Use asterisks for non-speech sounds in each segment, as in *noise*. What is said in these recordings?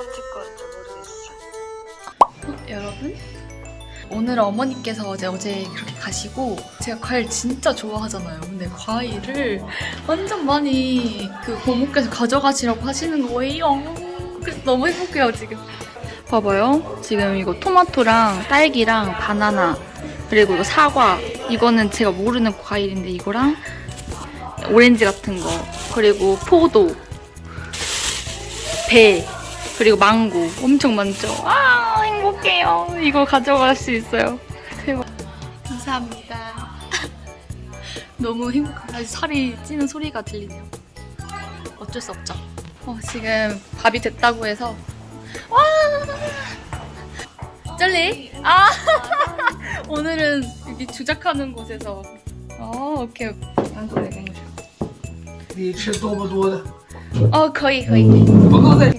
번째 건지 모르겠어. 여러분 오늘 어머니께서 어제 어제 그렇게 가시고 제가 과일 진짜 좋아하잖아요. 근데 과일을 완전 많이 그 고모께서 가져가시라고 하시는 거예요. 그래서 너무 행복해요 지금. 봐봐요. 지금 이거 토마토랑 딸기랑 바나나 그리고 이거 사과 이거는 제가 모르는 과일인데 이거랑 오렌지 같은 거 그리고 포도 배 그리고 망고 엄청 많죠. 아 행복해요. 이거 가져갈 수 있어요. 대박. 감사합니다. *laughs* 너무 행복하다. 아주 살이 찌는 소리가 들리네요. 어쩔 수 없죠. 어, 지금 밥이 됐다고 해서 와 젤리 아 *laughs* 오늘은 여기 주작하는 곳에서 어 오케이 오케이 你吃多不多的？哦可以可以。不够再我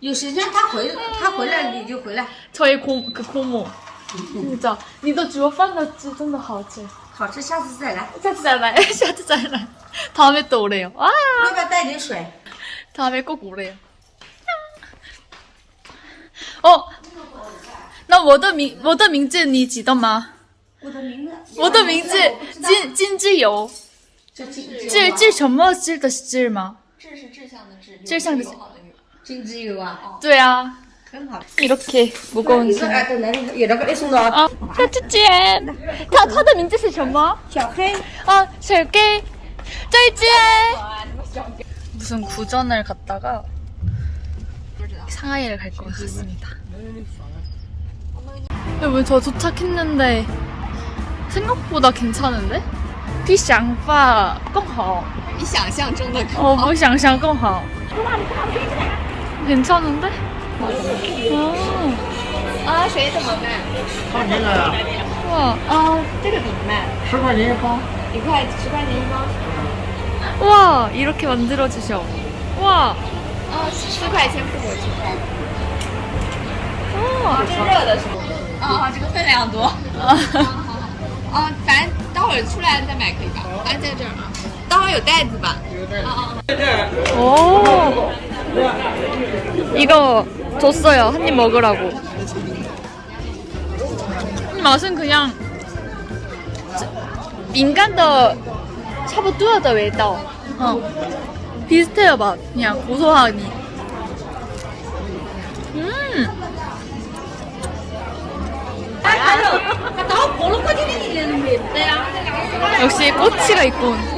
有时间他回他回来你就回来，抄一空课目。你走，你的煮饭的真的好吃，好吃，下次再来，下次再来，*laughs* 下次再来。他们到来了，哇！要不要带点水？他们过过来了。哦，那我的名我的名字你知道吗？我的名字，我的名字金金志友。这这什么志的志吗？志是志向的志，志向。友好的友。金之友啊，对啊，很好。 이렇게 무거운 你这 게. 哎，等等，也这个给送到 아, 小姐姐，他他的名字是什么？小黑。 아, 잘게. 짤짤. 무슨 구전을 갔다가 상하이를 갈 것 같습니다. 여러분 저 도착했는데 생각보다 괜찮은데? 比想法更好.比想象中的高。 어, 比想象更好. 괜찮은데? 어, 啊，水怎么卖？看这个呀， 우와, 啊，这个怎么卖？十块钱一包。一块十块钱一包。 우와, 이렇게 만들어 주셔. 우와, 啊，四块钱付过去。 어, 这热的是吗？啊，这个分量多。啊，反正待会儿出来再买可以吧？啊，在这儿啊。待会儿有袋子吧？啊啊。 오, 이거 줬어요. 한 입 먹으라고. 맛은 그냥 민간더 차보 뚜어더 외더. 어. 비슷해요 맛. 그냥 고소하니. 음. 아, 아, 아, 역시 꼬치가 있군.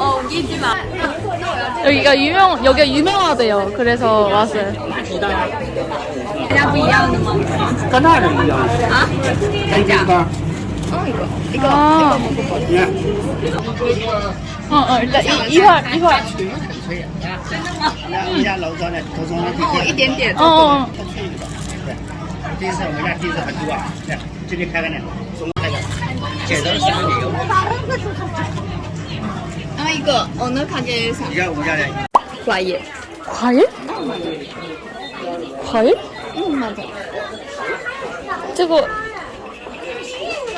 어, 우기지 마. 여기가 유명 여기가 유명하대요. 그래서 왔어요. 大家不一样的吗？跟那个一样。啊？真假？ 어 이거 이거 아. 이거 먹어봐. 어, 어, 일단 이, 이화, 이화. 那我们家老庄的头庄的这哦，个一点点。 어, 어. 第一次我们家第一次很多啊，对，这里开个呢，中开个，介绍新的 이거 어느 가게에서 사? 이거 우리나라 과일. 과일? 과일? 응 맞아. 저거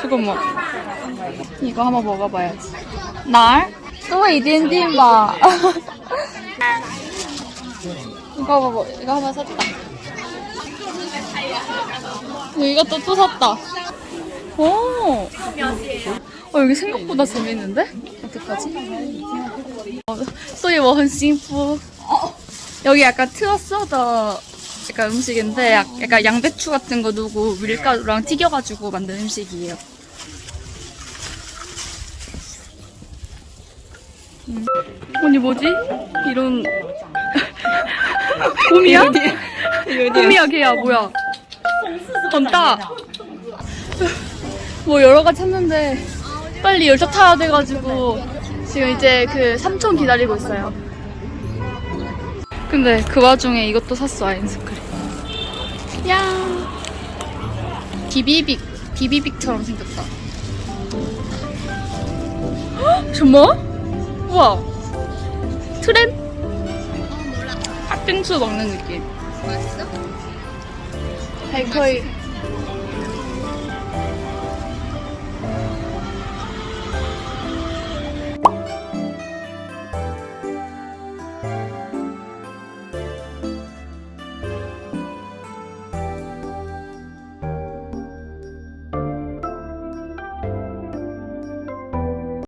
저거 뭐? 이거 한번 먹어봐야지. 날? 또 이딘딘 봐. *laughs* 이거 봐봐. 이거 한번 샀다. 이것도 또 샀다. 오. 어, 여기 생각보다 재밌는데? 그때까지. 소이 워헌 싱푸. 여기 약간 트러스하다 약간 음식인데 약간 양배추 같은 거 누고 밀가루랑 튀겨가지고 만든 음식이에요. 음. 언니 뭐지? 이런 *laughs* 곰이야? 곰이야 걔야 뭐야? 건다. 뭐 여러 가지 찾는데 빨리 열차 타야 돼가지고 지금 이제 그 삼촌 기다리고 있어요. 근데 그 와중에 이것도 샀어 아이스크림. 야 비비빅 비비빅처럼 생겼다. 헉, 정말? 우와 트램? 팥빙수 먹는 느낌. 맛있어? 베이커리